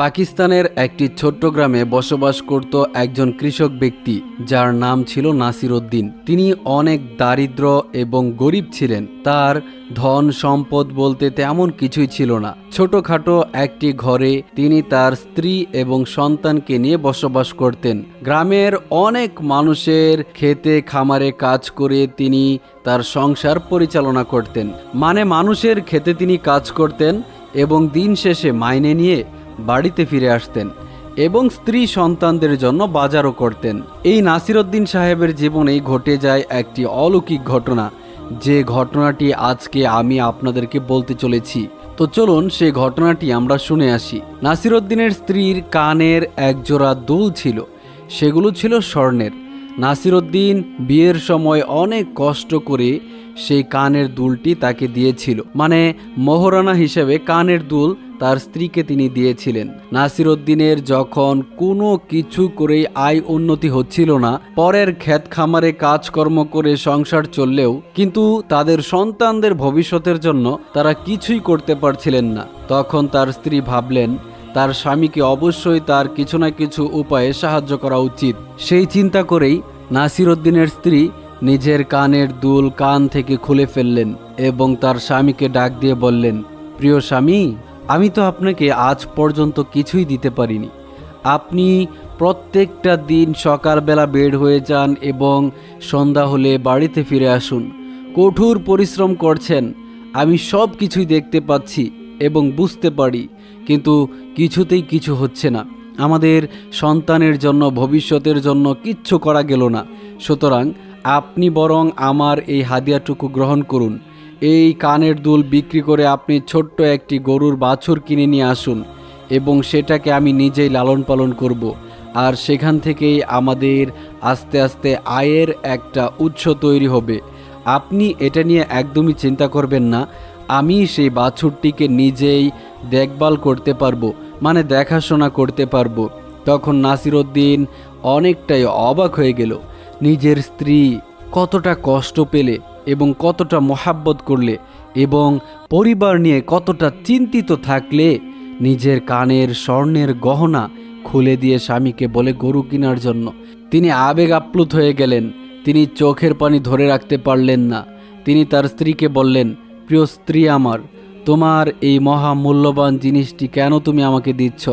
পাকিস্তানের একটি ছোট্ট গ্রামে বসবাস করত একজন কৃষক ব্যক্তি, যার নাম ছিল নাসির উদ্দিন। তিনি অনেক দারিদ্র এবং গরিব ছিলেন। তার ধন সম্পদ বলতে তেমন কিছুই ছিল না। ছোটখাটো একটি ঘরে তিনি তার স্ত্রী এবং সন্তানকে নিয়ে বসবাস করতেন। গ্রামের অনেক মানুষের খেতে খামারে কাজ করে তিনি তার সংসার পরিচালনা করতেন। মানে মানুষের খেতে তিনি কাজ করতেন এবং দিন শেষে মাইনে নিয়ে বাড়িতে ফিরে আসতেন এবং স্ত্রী সন্তানদের জন্য বাজারও করতেন। এই নাসিরউদ্দিন সাহেবের জীবনেই ঘটে যায় একটি অলৌকিক ঘটনা। যে ঘটনাটি আজকে আমি আপনাদেরকে বলতে চলেছি। তো চলুন সে ঘটনাটি আমরা শুনে আসি। নাসিরউদ্দিনের স্ত্রীর কানের একজোড়া দুল ছিল। সেগুলো ছিল স্বর্ণের। নাসিরউদ্দিন বিয়ের সময় অনেক কষ্ট করে সেই কানের দুলটি তাকে দিয়েছিল। মানে মোহরানা হিসেবে কানের দুল তার স্ত্রীকে তিনি দিয়েছিলেন। নাসিরউদ্দিনের যখন কোনো কিছু করেই আয় উন্নতি হচ্ছিল না, পরের ক্ষেত খামারে কাজকর্ম করে সংসার চললেও কিন্তু তাদের সন্তানদের ভবিষ্যতের জন্য তারা কিছুই করতে পারছিলেন না। তখন তার স্ত্রী ভাবলেন, তার স্বামীকে অবশ্যই তার কিছু না কিছু উপায়ে সাহায্য করা উচিত। সেই চিন্তা করেই নাসিরউদ্দিনের স্ত্রী নিজের কানের দুল কান থেকে খুলে ফেললেন এবং তার স্বামীকে ডাক দিয়ে বললেন, প্রিয় স্বামী আমি তো আপনাকে আজ পর্যন্ত কিছুই দিতে পারিনি। আপনি প্রত্যেকটা দিন সকালবেলা বের হয়ে যান এবং সন্ধ্যা হলে বাড়িতে ফিরে আসুন। কঠোর পরিশ্রম করছেন। আমি সব কিছুই দেখতে পাচ্ছি এবং বুঝতে পারি, কিন্তু কিছুতেই কিছু হচ্ছে না। আমাদের সন্তানের জন্য, ভবিষ্যতের জন্য কিচ্ছু করা গেল না। সুতরাং আপনি বরং আমার এই হাদিয়াটুকু গ্রহণ করুন। এই কানের দুল বিক্রি করে আপনি ছোট্ট একটি গরুর বাছুর কিনে নিয়ে আসুন এবং সেটাকে আমি নিজেই লালন পালন করব। আর সেখান থেকেই আমাদের আস্তে আস্তে আয়ের একটা উৎস তৈরি হবে। আপনি এটা নিয়ে একদমই চিন্তা করবেন না। আমি সেই বাছুরটিকে নিজেই দেখভাল করতে পারব মানে দেখাশোনা করতে পারব। তখন নাসিরউদ্দিন অনেকটাই অবাক হয়ে গেল। নিজের স্ত্রী কতটা কষ্ট পেলে এবং কতটা মোহাব্বত করলে এবং পরিবার নিয়ে কতটা চিন্তিত থাকলে নিজের কানের স্বর্ণের গহনা খুলে দিয়ে স্বামীকে বলে গরু কেনার জন্য। তিনি আবেগ আপ্লুত হয়ে গেলেন। তিনি চোখের পানি ধরে রাখতে পারলেন না। তিনি তার স্ত্রীকে বললেন, প্রিয় স্ত্রী আমার, তোমার এই মহা মূল্যবান জিনিসটি কেন তুমি আমাকে দিচ্ছ?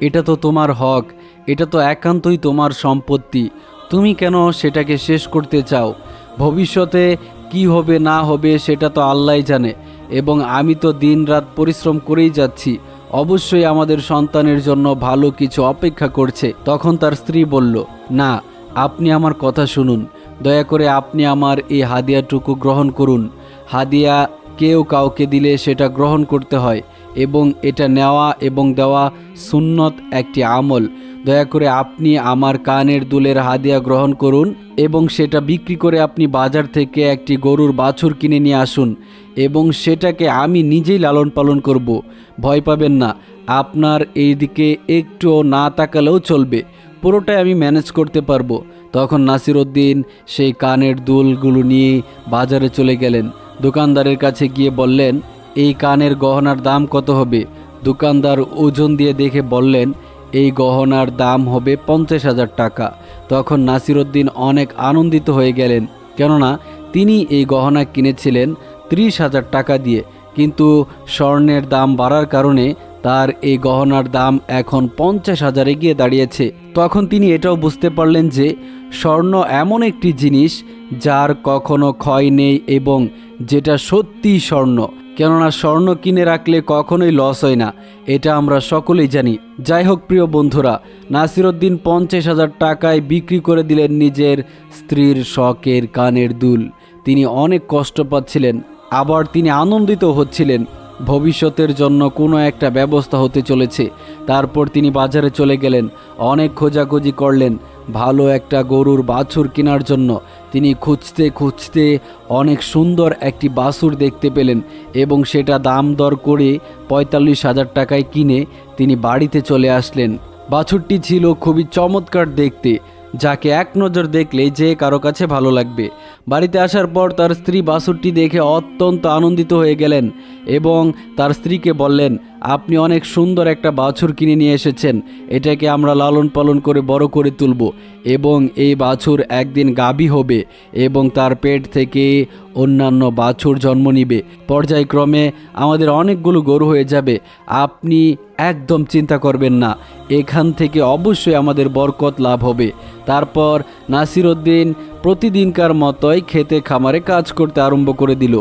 এটা তো তোমার হক, এটা তো একান্তই তোমার সম্পত্তি। তুমি কেন সেটাকে শেষ করতে চাও? ভবিষ্যতে কি হবে, না হবে সেটা তো আল্লাহ জানে। এবং আমি তো দিন রাত পরিশ্রম করেই যাচ্ছি। অবশ্যই আমাদের সন্তানের জন্য ভালো কিছু অপেক্ষা করছে। তখন তার স্ত্রী বলল, না, আপনি আমার কথা শুনুন। দয়া করে আপনি আমার এই হাদিয়াটুকু গ্রহণ করুন। হাদিয়া কেউ কাউকে দিলে সেটা গ্রহণ করতে হয় এবং এটা নেওয়া এবং দেওয়া সুন্নত একটি আমল। দয়া করে আপনি আমার কানের দুলের হাদিয়া গ্রহণ করুন এবং সেটা বিক্রি করে আপনি বাজার থেকে একটি গরুর বাছুর কিনে নিয়ে আসুন এবং সেটাকে আমি নিজেই লালন পালন করব। ভয় পাবেন না, আপনার এই দিকে একটুও না তাকালেও চলবে। পুরোটাই আমি ম্যানেজ করতে পারব। তখন নাসিরউদ্দিন সেই কানের দুলগুলো নিয়ে বাজারে চলে গেলেন। দোকানদারের কাছে গিয়ে বললেন, এই কানের গহনার দাম কত হবে? দোকানদার ওজন দিয়ে দেখে বললেন এই গহনার দাম হবে পঞ্চাশ হাজার টাকা। তখন নাসিরউদ্দিন অনেক আনন্দিত হয়ে গেলেন, কেননা তিনি এই গহনা কিনেছিলেন ত্রিশ হাজার টাকা দিয়ে। কিন্তু স্বর্ণের দাম বাড়ার কারণে তার এই গহনার দাম এখন পঞ্চাশ হাজারে গিয়ে দাঁড়িয়েছে। তখন তিনি এটাও বুঝতে পারলেন যে স্বর্ণ এমন একটি জিনিস যার কখনো ক্ষয় নেই এবং যেটা সত্যিই স্বর্ণ। কেননা স্বর্ণ কিনে রাখলে কখনোই লস হয় না, এটা আমরা সকলেই জানি। যাই হোক, প্রিয় বন্ধুরা, নাসিরুদ্দিন পঞ্চাশ হাজার টাকায় বিক্রি করে দিলেন নিজের স্ত্রীর শখের কানের দুল। তিনি অনেক কষ্ট পাচ্ছিলেন, আবার তিনি আনন্দিত হচ্ছিলেন। ভবিষ্যতের জন্য কোনো একটা ব্যবস্থা হতে চলেছে। তারপর তিনি বাজারে চলে গেলেন। অনেক খোঁজাখুঁজি করলেন। ভালো একটা গরুর বাছুর কেনার জন্য। তিনি খুঁজতে খুঁজতে অনেক সুন্দর একটি বাছুর দেখতে পেলেন এবং সেটা দাম দর করে পঁয়তাল্লিশ হাজার টাকায় কিনে তিনি বাড়িতে চলে আসলেন। বাছুরটি ছিল খুবই চমৎকার দেখতে। যাকে এক নজর দেখলে যে কারও কাছে ভালো লাগবে। বাড়িতে আসার পর তার স্ত্রী বাসুরটি দেখে অত্যন্ত আনন্দিত হয়ে গেলেন এবং তার স্ত্রীকে বললেন আপনি অনেক সুন্দর একটা বাছুর কিনে নিয়ে এসেছেন। এটাকে আমরা লালন পালন করে বড় করে তুলব এবং এই বাছুর একদিন গাভী হবে এবং তার পেট থেকে অন্যান্য বাছুর জন্ম নিবে। পর্যায়ক্রমে আমাদের অনেকগুলো গরু হয়ে যাবে। আপনি একদম চিন্তা করবেন না। এখান থেকে অবশ্যই আমাদের বরকত লাভ হবে। তারপর নাসিরউদ্দিন প্রতিদিনকার মতোই খেতে খামারে কাজ করতে আরম্ভ করে দিল।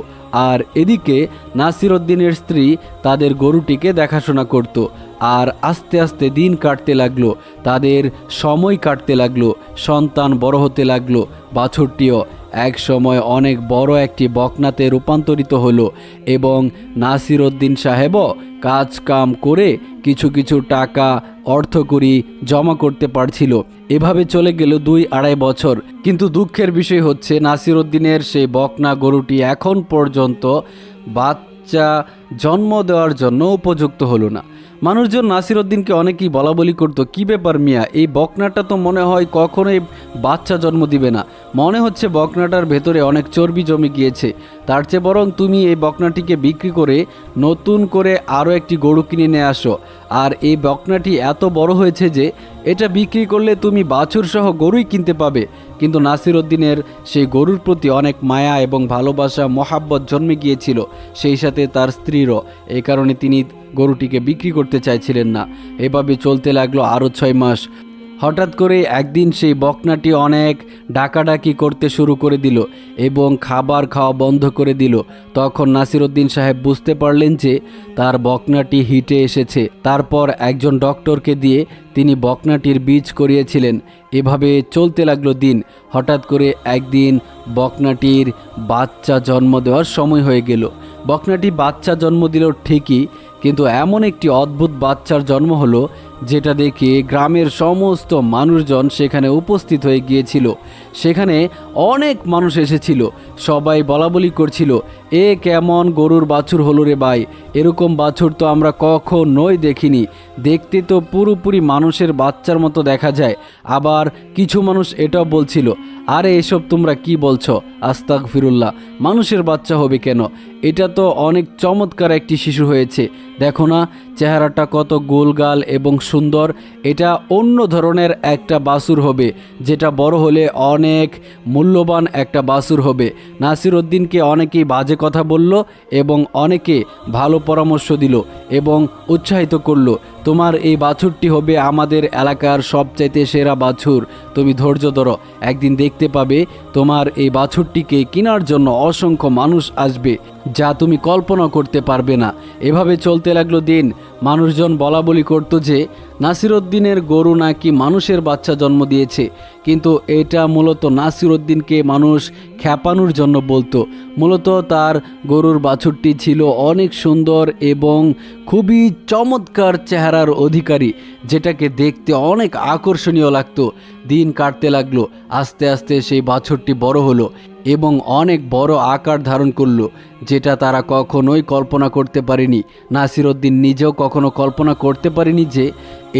আর এদিকে নাসির উদ্দিনের স্ত্রী তাদের গরুটিকে দেখাশোনা করত আর আস্তে আস্তে দিন কাটতে লাগল, তাদের সময় কাটতে লাগল, সন্তান বড় হতে লাগল। বাছুরটিও এক সময় অনেক বড় একটি বকনাতে রূপান্তরিত হলো এবং নাসির উদ্দিন সাহেবও কাজ কাম করে কিছু কিছু টাকা অর্থকরী জমা করতে পারছিল। এভাবে চলে গেল দুই আড়াই বছর। কিন্তু দুঃখের বিষয় হচ্ছে নাসির উদ্দিনের সেই বকনা গরুটি এখন পর্যন্ত বাচ্চা জন্ম দেওয়ার জন্য উপযুক্ত হলো না। মানুষজন নাসির উদ্দিনকে অনেকেই বলা বলি করতো, কী ব্যাপার মিয়া, এই বকনাটা তো মনে হয় কখনোই বাচ্চা জন্ম দিবে না। মনে হচ্ছে বকনাটার ভেতরে অনেক চর্বি জমে গিয়েছে। তার চেয়ে বরং তুমি এই বকনাটিকে বিক্রি করে নতুন করে আরও একটি গরু কিনে নিয়ে আসো। আর এই বকনাটি এত বড় হয়েছে যে, এটা বিক্রি করলে তুমি বাছুর সহ গরুই কিনতে পাবে। কিন্তু নাসির উদ্দিনের সেই গরুর প্রতি অনেক মায়া এবং ভালোবাসা, মহাব্বত জন্মে গিয়েছিল। সেই সাথে তার স্ত্রীরও। এই কারণে তিনি গরুটিকে বিক্রি করতে চাইছিলেন না। এভাবে চলতে লাগল আরও ছয় মাস। হঠাৎ করে একদিন সেই বকনাটি অনেক ডাকাডাকি করতে শুরু করে দিল এবং খাবার খাওয়া বন্ধ করে দিল। তখন নাসিরউদ্দিন সাহেব বুঝতে পারলেন যে তার বকনাটি হিটে এসেছে। তারপর একজন ডক্টরকে দিয়ে তিনি বকনাটির বীজ করিয়েছিলেন। এভাবে চলতে লাগল দিন। হঠাৎ করে একদিন বকনাটির বাচ্চা জন্ম দেওয়ার সময় হয়ে গেল। বকনাটি বাচ্চা জন্ম দিল ঠিকই কিন্তু এমন একটি অদ্ভুত বাচ্চার জন্ম হলো যেটা দেখে গ্রামের সমস্ত মানুষজন সেখানে উপস্থিত হয়ে গিয়েছিল। সেখানে অনেক মানুষ এসেছিল। সবাই বলাবলি করছিল, এ কেমন গরুর বাছুর হলো রে ভাই? এরকম বাছুর তো আমরা কখনোই দেখিনি। দেখতে তো পুরোপুরি মানুষের বাচ্চার মতো দেখা যায়। আবার কিছু মানুষ এটাও বলছিল, আরে এসব তোমরা কি বলছো? আস্তাক ফিরুল্লাহ মানুষের বাচ্চা হবে কেন? এটা তো অনেক চমৎকার একটি শিশু হয়েছে। দেখো না, চেহারাটা কত গোলগাল এবং সুন্দর। এটা অন্য ধরনের একটা বাসুর হবে, যেটা বড় হলে অনেক মূল্যবান একটা বাসুর হবে। নাসির উদ্দিনকে অনেকেই বাজে কথা বলল এবং অনেকে ভালো পরামর্শ দিল এবং উৎসাহিত করল। তোমার এই বাছুরটি হবে আমাদের এলাকার সবচাইতে সেরা বাছুর। তুমি ধৈর্য ধরো, একদিন দেখতে পাবে তোমার এই বাছুরটিকে কেনার জন্য অসংখ্য মানুষ আসবে, যা তুমি কল্পনা করতে পারবে না। এভাবে চলতে লাগল দিন। মানুষজন বলা বলি করতো যে নাসিরউদ্দিনের গরু নাকি মানুষের বাচ্চা জন্ম দিয়েছে। কিন্তু এটা মূলত নাসিরউদ্দিনকে মানুষ খ্যাপানোর জন্য বলতো। মূলত তার গরুর বাছুরটি ছিল অনেক সুন্দর এবং খুবই চমৎকার চেহারার অধিকারী, যেটাকে দেখতে অনেক আকর্ষণীয় লাগতো। দিন কাটতে লাগল, আস্তে আস্তে সেই বাছুরটি বড় হলো। এবং অনেক বড় আকার ধারণ করল, যেটা তারা কখনোই কল্পনা করতে পারেনি। নাসিরউদ্দিন নিজেও কখনো কল্পনা করতে পারেনি যে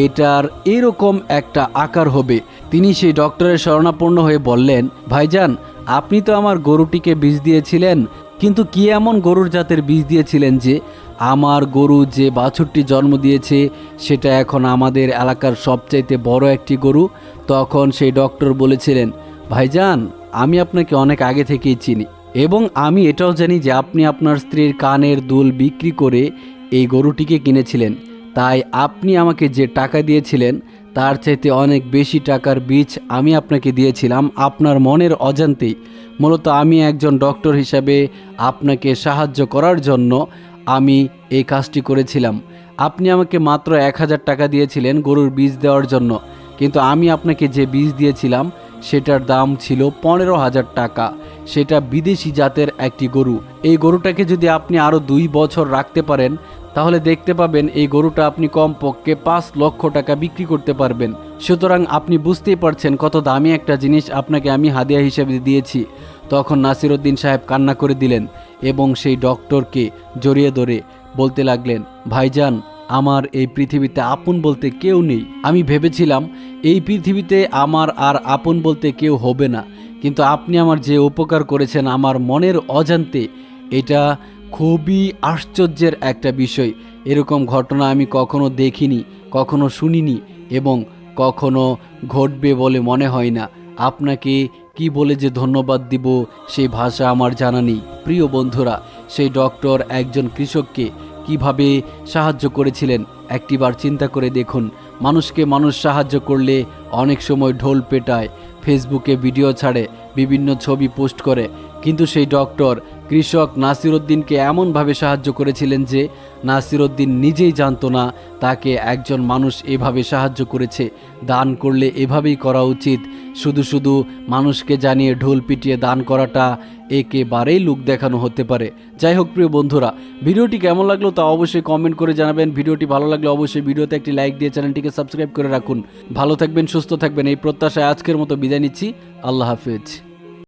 এটার এরকম একটা আকার হবে। তিনি সেই ডক্টরের শরণাপন্ন হয়ে বললেন, ভাইজান, আপনি তো আমার গরুটিকে বীজ দিয়েছিলেন, কিন্তু কি এমন গরুর জাতের বীজ দিয়েছিলেন যে আমার গরু যে বাছুরটি জন্ম দিয়েছে, সেটা এখন আমাদের এলাকার সবচাইতে বড় একটি গরু? তখন সেই ডক্টর বলেছিলেন, ভাইজান আমি আপনাকে অনেক আগে থেকেই চিনি এবং আমি এটাও জানি যে আপনি আপনার স্ত্রীর কানের দুল বিক্রি করে এই গরুটিকে কিনেছিলেন। তাই আপনি আমাকে যে টাকা দিয়েছিলেন, তার চাইতে অনেক বেশি টাকার বীজ আমি আপনাকে দিয়েছিলাম আপনার মনের অজান্তেই। মূলত আমি একজন ডক্টর হিসাবে আপনাকে সাহায্য করার জন্য আমি এই কাজটি করেছিলাম। আপনি আমাকে মাত্র এক হাজার টাকা দিয়েছিলেন গরুর বীজ দেওয়ার জন্য। কিন্তু আমি আপনাকে যে বীজ দিয়েছিলাম সেটার দাম ছিল পনেরো হাজার টাকা। সেটা বিদেশি জাতের একটি গরু। এই গরুটাকে যদি আপনি আরও দুই বছর রাখতে পারেন, তাহলে দেখতে পাবেন এই গরুটা আপনি কমপক্ষে পাঁচ লক্ষ টাকা বিক্রি করতে পারবেন। সুতরাং আপনি বুঝতেই পারছেন কত দামি একটা জিনিস আপনাকে আমি হাদিয়া হিসেবে দিয়েছি। তখন নাসিরউদ্দিন সাহেব কান্না করে দিলেন এবং সেই ডক্টরকে জড়িয়ে ধরে বলতে লাগলেন, ভাইজান আমার এই পৃথিবীতে আপন বলতে কেউ নেই। আমি ভেবেছিলাম, এই পৃথিবীতে আমার আর আপন বলতে কেউ হবে না। কিন্তু আপনি আমার যে উপকার করেছেন আমার মনের অজান্তে, এটা খুবই আশ্চর্যের একটা বিষয়। এরকম ঘটনা আমি কখনো দেখিনি, কখনো শুনিনি এবং কখনো ঘটবে বলে মনে হয় না। আপনাকে কি বলে যে ধন্যবাদ দিব সেই ভাষা আমার জানা নেই। প্রিয় বন্ধুরা, সেই ডক্টর একজন কৃষককে কীভাবে সাহায্য করেছিলেন? একটিবার চিন্তা করে দেখুন। মানুষকে মানুষ সাহায্য করলে অনেক সময় ঢোল পেটায়, ফেসবুকে ভিডিও ছাড়ে, বিভিন্ন ছবি পোস্ট করে। কিন্তু সেই ডক্টর কৃষক নাসিরুদ্দিনকে এমনভাবে সাহায্য করেছিলেন যে নাসিরুদ্দিন নিজেই জানতো না তাকে একজন মানুষ এভাবে সাহায্য করেছে। দান করলে এভাবেই করা উচিত। শুধু শুধু মানুষকে জানিয়ে ঢোল পিটিয়ে দান করাটা একেবারেই লুক দেখানো হতে পারে। যাই হোক, প্রিয় বন্ধুরা, ভিডিওটি কেমন লাগল তা অবশ্যই কমেন্ট করে জানাবেন। ভিডিওটি ভালো লাগলে অবশ্যই ভিডিওতে একটি লাইক দিয়ে চ্যানেলটিকে সাবস্ক্রাইব করে রাখুন। ভালো থাকবেন, সুস্থ থাকবেন, এই প্রত্যাশায় আজকের মতো বিদায় নিচ্ছি। আল্লাহ হাফিজ।